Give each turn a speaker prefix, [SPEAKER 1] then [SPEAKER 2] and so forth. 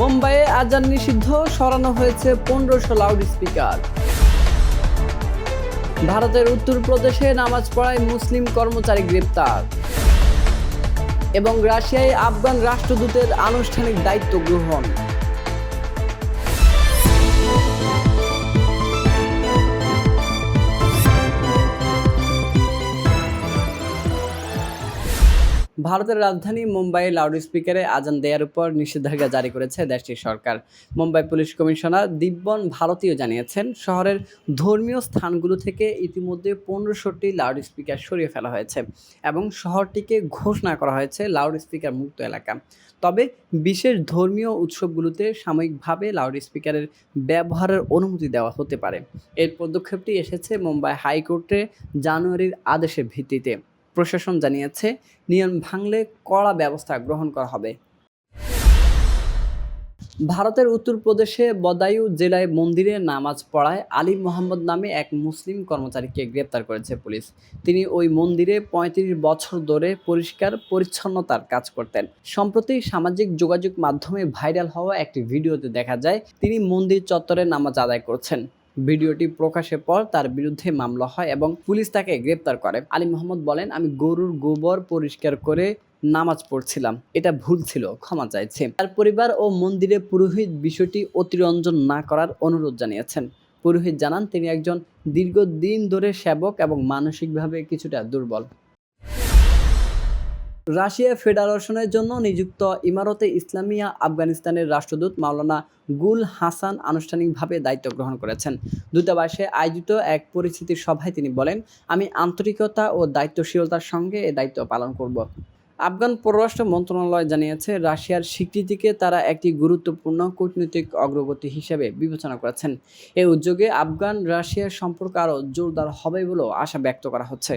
[SPEAKER 1] মুম্বাইয়ে আজান নিষিদ্ধ, সরানো হয়েছে পনেরোশো লাউড স্পিকার ভারতের উত্তরপ্রদেশে নামাজ পড়ায় মুসলিম কর্মচারী গ্রেপ্তার। এবং রাশিয়ায় আফগান রাষ্ট্রদূতের আনুষ্ঠানিক দায়িত্ব গ্রহণ। ভারতের রাজধানী মুম্বাইয়ে লাউডস্পিকারে আজান দেওয়ার উপর নিষেধাজ্ঞা জারি করেছে দেশটির সরকার। মুম্বাই পুলিশ কমিশনার দিব্যন ভারতীয় জানিয়েছেন, শহরের ধর্মীয় স্থানগুলো থেকে ইতিমধ্যে পনেরোশোটি লাউড স্পিকার সরিয়ে ফেলা হয়েছে এবং শহরটিকে ঘোষণা করা হয়েছে লাউড স্পিকার মুক্ত এলাকা। তবে বিশেষ ধর্মীয় উৎসবগুলোতে সাময়িকভাবে লাউড স্পিকারের ব্যবহারের অনুমতি দেওয়া হতে পারে। এর পদক্ষেপটি এসেছে মুম্বাই হাইকোর্টে জানুয়ারির আদেশের ভিত্তিতে। প্রশাসন জানিয়েছে, নিয়ম ভাঙলে কড়া ব্যবস্থা গ্রহণ করা হবে। ভারতের উত্তরপ্রদেশে বদায়ু জেলায় মন্দিরে নামাজ পড়ায় আলী মোহাম্মদ নামে এক মুসলিম কর্মচারীকে গ্রেপ্তার করেছে পুলিশ। তিনি ওই মন্দিরে ৩৫ বছর ধরে পরিষ্কার, পরিচ্ছন্নতার কাজ করতেন। সম্প্রতি সামাজিক যোগাযোগ মাধ্যমে ভাইরাল হওয়া একটি ভিডিওতে দেখা যায়, তিনি মন্দির চত্বরে নামাজ আদায় করছেন। ভিডিওটি প্রকাশের পর তার বিরুদ্ধে মামলা হয় এবং পুলিশ তাকে গ্রেপ্তার করে। আলী মোহাম্মদ বলেন, আমি গরুর গোবর পরিষ্কার করে নামাজ পড়ছিলাম। এটা ভুল ছিল, ক্ষমা চাইছে। তার পরিবার ও মন্দিরে পুরোহিত বিষয়টি অতিরঞ্জন না করার অনুরোধ জানিয়েছেন। পুরোহিত জানান, তিনি একজন দীর্ঘদিন ধরে সেবক এবং মানসিকভাবে কিছুটা দুর্বল। রাশিয়া ফেডারেশনের জন্য নিযুক্ত ইমারতে ইসলামিয়া আফগানিস্তানের রাষ্ট্রদূত মাওলানা গুল হাসান আনুষ্ঠানিকভাবে দায়িত্ব গ্রহণ করেছেন। দূতাবাসে আয়োজিত এক পরিস্থিতির সভায় তিনি বলেন, আমি আন্তরিকতা ও দায়িত্বশীলতার সঙ্গে এ দায়িত্ব পালন করব। আফগান পররাষ্ট্র মন্ত্রণালয় জানিয়েছে, রাশিয়ার স্বীকৃতিকে তারা একটি গুরুত্বপূর্ণ কূটনৈতিক অগ্রগতি হিসেবে বিবেচনা করেছেন। এই উদ্যোগে আফগান রাশিয়ার সম্পর্ক আরও জোরদার হবে বলেও আশা ব্যক্ত করা হচ্ছে।